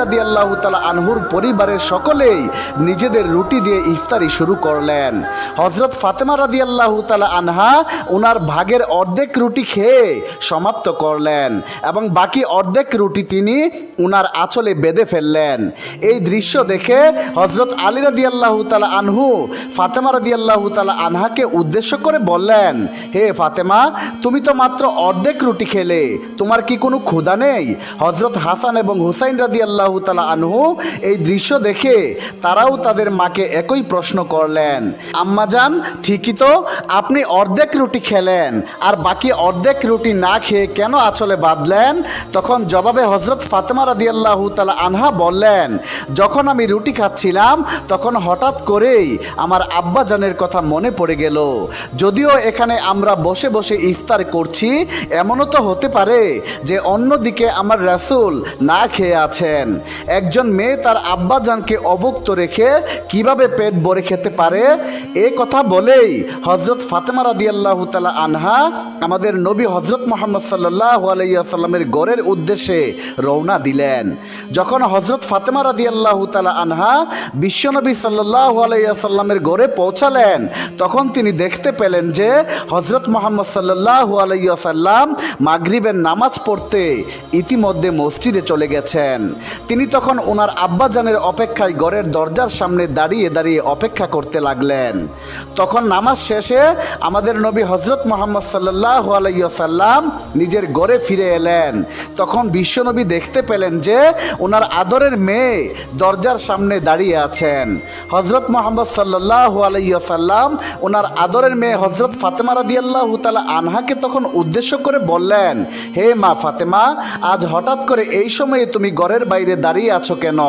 রাদি তালা আনহুর পরিবারের সকলেই নিজেদের রুটি দিয়ে ইফতারি শুরু করলেন। হজরত ফাতেমা রাদি আল্লাহ তালা আনহা ওনার ভাগের অর্ধেক রুটি খেয়ে সমাপ্ত করলেন এবং বাকি অর্ধেক রুটি তিনি ওনার আঁচলে বেঁধে ফেললেন। এই দৃশ্য দেখে হজরত আলী রাদি আল্লাহ তালা আনহু ফাতেমা রাদি আল্লাহ তালা আনহাকে উদ্দেশ্য করে বললেন, হে ফাতেমা, তুমি তো মাত্র অর্ধেক রুটি খেলে, তোমার কি কোনো ক্ষুধা নেই? হজরত হাসান এবং হুসাইন রাদি আল্লাহ তালা আনহু এই দৃশ্য দেখে তারাও তাদের মাকে একই প্রশ্ন করলেন আম্মাজান ঠিকই তো, আপনি অর্ধেক রুটি খেলেন আর বাকি অর্ধেক রুটি না খেয়ে কেন আঁচলে বাঁধলেন? তখন জবাবে হজরত ফাতেমা রাদি আল্লাহ তালা আনহা বললেন, যখন আমি রুটি খাচ্ছিলাম, তখন হঠাৎ করেই আমার আব্বাজানের কথা মনে পড়ে গেল। যদিও এখানে আমরা বসে বসে ইফতার করছি, এমনও তো হতে পারে যে অন্যদিকে আমার রাসূল না খেয়ে আছেন। একজন মেয়ে তার আব্বাজানকে অভুক্ত রেখে কীভাবে পেট ভরে খেতে পারে? এ কথা বলেই হজরত ফাতেমা রাদি আল্লাহ তালা আনহা আমাদের নবী হজরত মোহাম্মদ সাল্লাহ আলাইসাল্লামের গড়ের উদ্দেশ্যে রওনা দিলেন। যখন হজরত ফাতেমা রাদি আল্লাহ তালা আনহা বিশ্বনবী সাল্লাহ আলাইসাল্লামের গড়ে পৌঁছালেন, তখন তিনি দেখতে পেলেন যে হজরত মোহাম্মদ সাল্লাহ আলাইসাল্লাম মাগরিবের নামাজ পড়তে ইতিমধ্যে মসজিদে চলে গেছেন। তিনি তখন ওনার আব্বাজানের অপেক্ষায় ঘরের দরজার সামনে দাঁড়িয়ে দাঁড়িয়ে অপেক্ষা করতে লাগলেন। তখন নামাজ শেষে আমাদের নবী হজরত মোহাম্মদ সাল্লাহ আলাইসাল্লাম নিজের গড়ে ফিরে এলেন। তখন বিশ্বনবী দেখতে পেলেন যে ওনার আদরের মেয়ে দরজার সামনে দাঁড়িয়ে আছেন। হজরত মোহাম্মদ সাল্লাহ আলাইসাল্লাম ওনার আদরের মেয়ে হজরত ফাতেমা রাদিয়াল্লাহ তালা আনহাকে তখন উদ্দেশ্য করে বললেন, হে মা ফাতেমা, আজ হঠাৎ করে এই সময়ে তুমি ঘরের বাইরে দাঁড়িয়ে আছো কেন?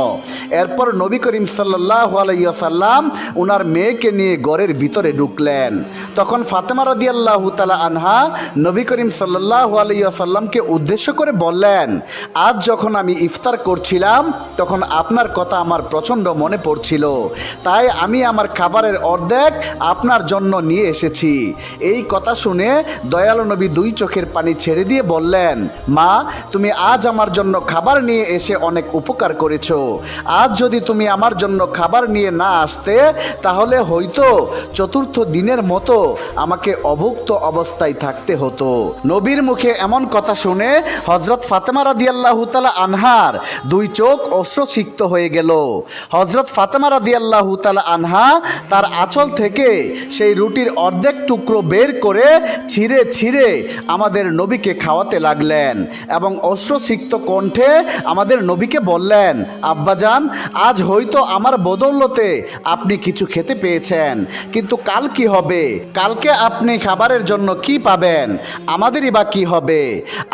এরপর নবী করিম সাল্লাহ আলাইসাল্লাম ওনার মেয়েকে নিয়ে ঘরের ভিতরে ঢুকলেন। তখন ফাতেমা রাদিয়াল্লাহ তালা আনহা নবী করিম সাল্লাহ আলাইসাল্লামকে উদ্দেশ্য করে বললেন, আজ যখন আমি ইফতার করছিলাম, তখন আপনার কথা আমার প্রচণ্ড মনে পড়ছিল। তাই আমি আমার খাবারের অর্ধেক আপনার জন্য নিয়ে এসেছি। এই কথা শুনে দয়ালু নবী দুই চোখের পানি ছেড়ে দিয়ে বললেন, মা, তুমি আজ আমার জন্য খাবার নিয়ে এসে অনেক উপকার করেছ। আজ যদি তুমি আমার জন্য খাবার নিয়ে না আসতে, তাহলে হয়তো চতুর্থ দিনের মতো আমাকে অভুক্ত অবস্থায় থাকতে হতো। নবীর মুখে এমন কথা শুনে হজরত ফাতেমা রাদিয়াল্লাহু তালা আনহার দুই চোখ অশ্রসিক্ত হয়ে গেল। হজরত ফাতেমা রাদিয়াল্লাহু তালা আনহা তার আঁচল থেকে সেই রুটির অর্ধেক টুকরো বের করে ছিঁড়ে ছিঁড়ে আমাদের নবীকে খাওয়াতে লাগলেন এবং অশ্রসিক্ত কণ্ঠে আমাদের নবীকে বললেন, আব্বাজান, আজ হয়তো আমার বদৌলতে আপনি কিছু খেতে পেয়েছেন, কিন্তু কাল কি হবে? কালকে আপনি খাবারের জন্য কি পাবেন? আমাদেরই বা কি হবে?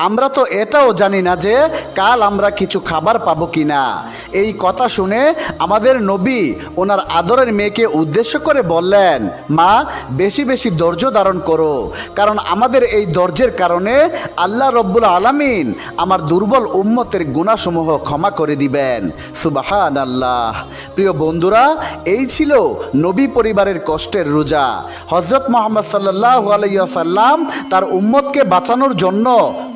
আমরা তো এটাও জানি না যে কাল আমরা কিছু খাবার পাবো কি না এই কথা শুনে আমাদের নবী ওনার আদরের মেয়েকে উদ্দেশ্য করে বললেন, মা, বেশি বেশি ধৈর্য ধারণ করো। কারণ আমাদের এই ধৈর্যের কারণে আল্লাহ রব্বুল আলামিন আমার দুর্বল উম্মতের গুণাসমূহ ক্ষমা করে দিবেন। সুবাহান আল্লাহ প্রিয় বন্ধুরা, এই ছিল নবী পরিবারের কষ্টের রোজা। হজরত মোহাম্মদ সাল্লাহ আলাইসাল্লাম তার উম্মতকে বাঁচানোর জন্য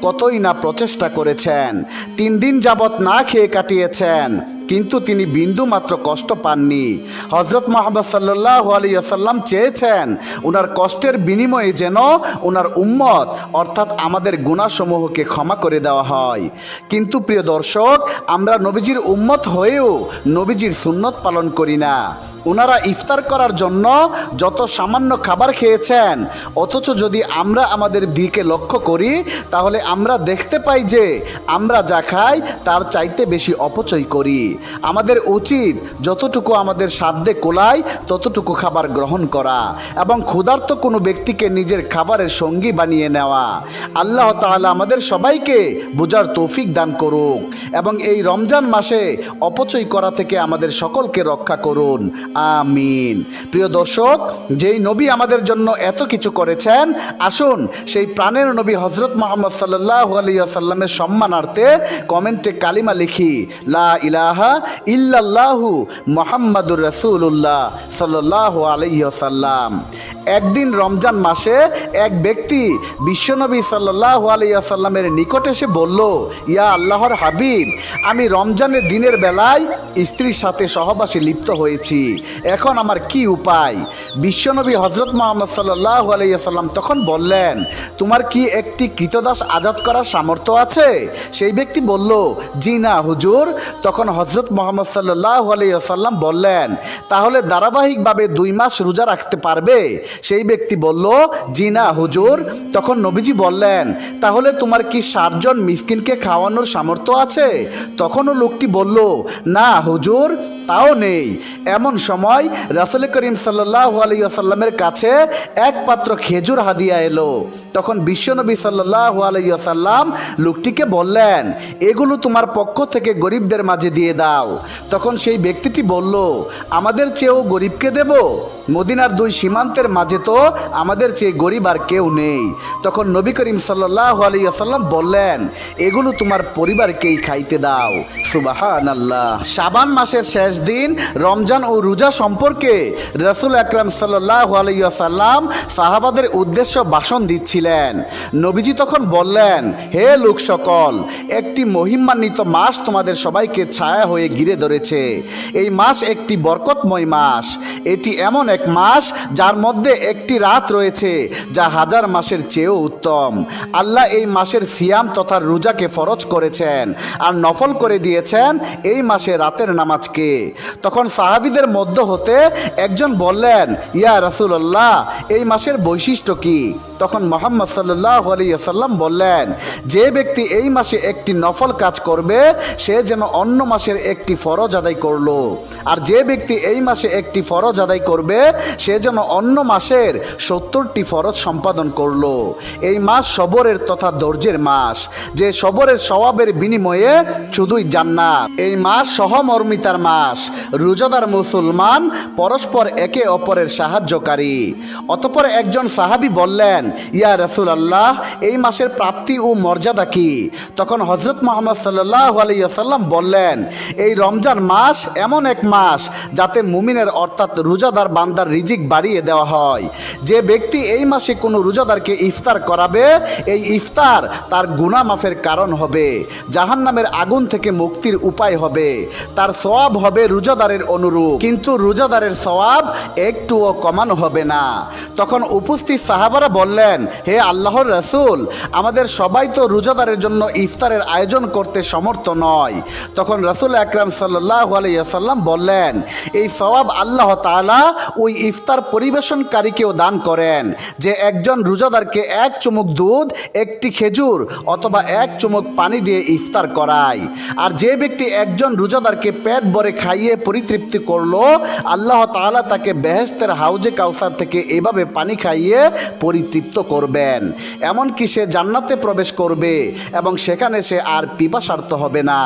কতই না প্রচেষ্টা করেছেন। তিন দিন যাবৎ না খেয়ে কাটিয়েছেন। কিন্তু তিনি বিন্দু মাত্র কষ্ট পাননি। হজরত মোহাম্মদ সাল্লাহ আলিয়াল্লাম চেয়েছেন ওনার কষ্টের বিনিময়ে যেন ওনার উম্মত, অর্থাৎ আমাদের গুণাসমূহকে ক্ষমা করে দেওয়া হয়। কিন্তু প্রিয় দর্শক, আমরা নবীজির উম্মত হয়েও নবীজির সুন্নত পালন করি না। ওনারা ইফতার করার জন্য যত সামান্য খাবার খেয়েছেন, অথচ যদি আমরা আমাদের দিকে লক্ষ্য করি, তাহলে আমরা দেখতে পাই যে আমরা যা খাই, তার চাইতে বেশি অপচয় করি। আমাদের উচিত যতটুকু আমাদের সাধ্যে কোলায়, ততটুকু খাবার গ্রহণ করা এবং ক্ষুধার্ত কোনো ব্যক্তিকে নিজের খাবারের সঙ্গী বানিয়ে নেওয়া। আল্লাহ তাআলা আমাদের সবাইকে বোঝার তৌফিক দান করুক এবং এই রমজান মাসে অপচয় করা থেকে আমাদের সকলকে রক্ষা করুন। আমিন। প্রিয় দর্শক, যেই নবী আমাদের জন্য এত কিছু করেছেন, আসুন সেই প্রাণের নবী হজরত মোহাম্মদ সাল্লাহ আলিয়াল্লামের সম্মানার্থে কমেন্টে কালিমা লিখি, লা ইলাহা ইল্লাল্লাহু মোহাম্মদুর রসুল্লাহ সাল্লাহ আলাইসাল্লাম একদিন রমজান মাসে এক ব্যক্তি বিশ্বনবী সাল্লাহ আলিয়াসাল্লামের নিকট এসে বলল, ইয়া আল্লাহর হাবিব, আমি রমজানের দিনের বেলায় স্ত্রীর সাথে সহবাসে লিপ্ত হয়েছি। এখন আমার কি উপায়? বিশ্বনবী হজরত মোহাম্মদ সাল্লাহ আলাইসাল্লাম তখন বললেন, তোমার কি একটি কৃতদাস আজাদ করার সামর্থ্য আছে? সেই ব্যক্তি বলল, জি না, হুজুর। তখন হজরত মোহাম্মদ সাল্লাহ আলাইসাল্লাম বললেন, তাহলে ধারাবাহিকভাবে দুই মাস রোজা রাখতে পারবে? সেই ব্যক্তি বলল, জি না, হুজুর। তখন নবীজি বললেন, তাহলে তোমার কি ষাটজন মিসকিনকে খাওয়ানোর সামর্থ্য আছে? তখনও লোকটি বলল, না, হুজুর, তাও নেই। এমন সময় রাসুল করিম সাল্লাহ আলাইসাল্লামের কাছে এক পাত্র খেজুর হাদিয়া এলো। তখন বিশ্বনবী সাল্লাহ আলাইসাল্লাম লোকটিকে বললেন, এগুলো তোমার পক্ষ থেকে গরিবদের মাঝে দিয়ে দাও। তখন সেই ব্যক্তিটি বলল, আমাদের চেয়েও গরিবকে দেব? মদিনার দুই সীমান্তের মাঝে তো আমাদের চেয়ে গরিব আর কেউ নেই। তখন নবী করিম সাল্লাহ আলাইসাল্লাম বললেন, এগুলো তোমার পরিবারকেই খাইতে দাও। সুবাহান আল্লাহ মাসের শেষ দিন, রমজান ও রোজা সম্পর্কে রসুল আকরাম সাল্লাহ আলাইসাল্লাম সাহাবাদের উদ্দেশ্য ভাষণ দিচ্ছিলেন। নবীজি তখন বললেন, হে লোক সকল, একটি মহিমান্বিত মাস তোমাদের সবাইকে ছায়া হয়ে ঘিরে ধরেছে। এই মাস একটি বরকতময় মাস। এটি এমন এক মাস যার মধ্যে একটি রাত রয়েছে, যা হাজার মাসের চেয়েও উত্তম। আল্লাহ এই মাসের সিয়াম তথা রোজাকে ফরজ করেছেন আর নফল করে দিয়েছেন এই মাসে রাতের নামাজকে। তখন সাহাবিদের মধ্য হতে একজন বললেন, ইয়া রাসুল্লাহ এই মাসের বৈশিষ্ট্য কি? তখন মোহাম্মদ সাল্লাহ আলিয়াল্লাম বললেন, যে ব্যক্তি এই মাসে একটি নফল কাজ করবে, সে যেন অন্য মাসের একটি ফরজ আদায় করল। আর যে ব্যক্তি এই মাসে একটি ফরজ আদায় করবে, সে যেন অন্য মাসের সত্তরটি ফরজ সম্পাদন করল। এই মাস সবরের তথা ধৈর্যের মাস, যে সবরের স্বভাবের বিনিময়ে শুধুই জান্নাত। এই মাস সহমর্মিতার মাস, রোজাদার মুসলমান পরস্পর একে অপরের সাহায্যকারী। অতপর একজন সাহাবি বললেন, ইয়া রসুল আল্লাহ এই মাসের প্রাপ্তি ও মর্যাদা কি? তখন হজরত মোহাম্মদ সাল্লাহ আলাইসাল্লাম বললেন, এই রমজান মাস এমন এক মাস যাতে মুমিনের অর্থাৎ রোজাদার বান্দার রিজিক বাড়িয়ে দেওয়া হয়। যে ব্যক্তি এই মাসে কোনো রোজাদারকে ইফতার করাবে, এই ইফতার তার গুনা মাফের কারণ হবে। জাহান নামের আগুন থেকে মুক্তির উপায় হবে। তার সওয়াব হবে রোজাদারের অনুরূপ। কিন্তু রোজাদারের সওয়াব একটুও কমানো হবে না। তখন উপস্থিত সাহাবারা বললেন, হে আল্লাহর রসুল, আমাদের সবাই তো রোজাদারের জন্য ইফতারের আয়োজন করতে সমর্থ নয়। তখন রসুল আকরাম সাল্লাহ আলাইসাল্লাম বললেন, এই সওয়াব আল্লাহ তাআলা ওই ইফতার পরিবেশনকারীকেও দান করেন। যে একজন রোজাদারকে এক চুমুক দুধ, একটি খেজুর অথবা এক চুমুক পানি দিয়ে ইফতার করায়। আর যে ব্যক্তি একজন রোজাদারকে পেট ভরে খাইয়ে পরিতৃপ্তি করল, আল্লাহ তাআলা তাকে বেহেস্তের হাউজে কাউসার থেকে এভাবে পানি খাইয়ে পরিতৃপ্ত করবেন। এমনকি সে জান্নাতে প্রবেশ করবে এবং সেখানে সে আর পিপাসার্থ হবে না।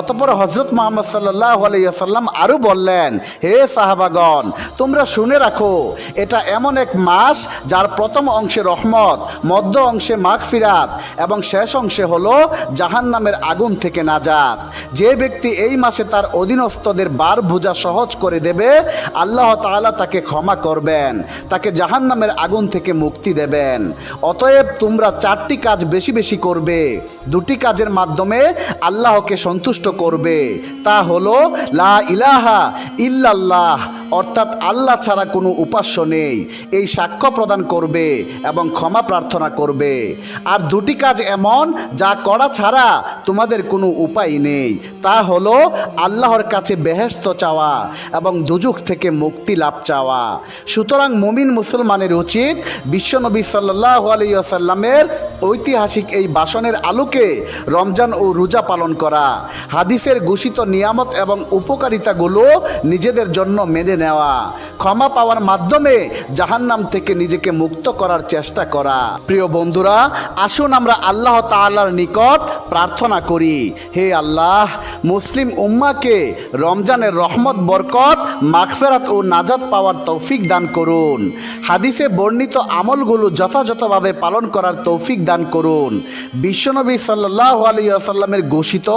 অতপর হজরত মোহাম্মদ সাল্লাহ আলাইসাল্লাম আরও বললেন, হে সাহাবাগণ, তোমরা শুনে রাখো, এটা এমন এক মাস যার প্রথম অংশে রহমত, মধ্য অংশে মাগফিরাত এবং শেষ অংশে হলো জাহান নামের আগুন থেকে নাজাত। যে ব্যক্তি এই মাসে তার অধীনস্থদের বার বোঝা সহজ করে দেবে, আল্লাহ তাআলা তাকে ক্ষমা করবেন, তাকে জাহান নামের আগুন থেকে মুক্তি দেবেন। অতএব তোমরা চারটি কাজ বেশি বেশি করবে। দুটি কাজের মাধ্যমে আল্লাহকে সন্তুষ্ট করবে। তা হলো, লা ইলাহা ইল্লাল্লাহ অর্থাৎ আল্লাহ ছাড়া কোনো উপাস্য নেই। এই সাক্ষ্য প্রদান করবে এবং ক্ষমা প্রার্থনা করবে। আর দুটি কাজ এমন, যা করা ছাড়া তোমাদের কোনো উপায় নেই। তা হলো আল্লাহর কাছে বেহেস্ত চাওয়া এবং দুজুক থেকে মুক্তি লাভ চাওয়া। সুতরাং মুমিন মুসলমানের উচিত বিশ্বনবী সাল্লাহ আলাইসাল্লামের ঐতিহাসিক এই বাসনের আলোকে রমজান ও রোজা পালন করা। হাদিসের ঘোষিত নিয়ামত এবং উপকারিতাগুলো নিজেদের জন্য মেনে নেওয়া। ক্ষমা পাওয়ার মাধ্যমে জাহান্নাম থেকে নিজেকে মুক্ত করার চেষ্টা করা। প্রিয় বন্ধুরা, আসুন আমরা আল্লাহ তাআলার নিকট প্রার্থনা করি। হে আল্লাহ, মুসলিম উম্মাকে রমজানের রহমত, বরকত, মাগফেরাত ও নাজাদ পাওয়ার তৌফিক দান করুন। হাদিসে বর্ণিত আমলগুলো যথাযথভাবে পালন করার তৌফিক দান করুন। বিশ্বনবী সাল্লাহ আলিয়াল্লামের ঘোষিত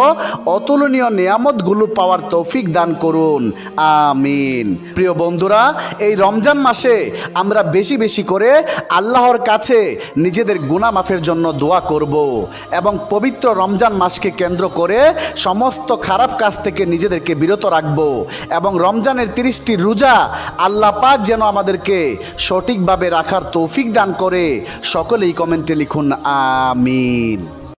অতুলনীয় নিয়ামতগুলো পাওয়ার তৌফিক দান করুন। আমিন। প্রিয় বন্ধুরা, এই রমজান মাসে আমরা বেশি বেশি করে আল্লাহর কাছে নিজেদের গুনাহ মাফের জন্য দোয়া করব এবং পবিত্র রমজান মাসকে কেন্দ্র করে সমস্ত খারাপ কাজ থেকে নিজেদেরকে বিরত রাখব এবং রমজানের তিরিশটি রোজা আল্লাহ পাক যেন আমাদেরকে সঠিকভাবে রাখার তৌফিক দান করে। সকলেই কমেন্টে লিখুন, আমিন।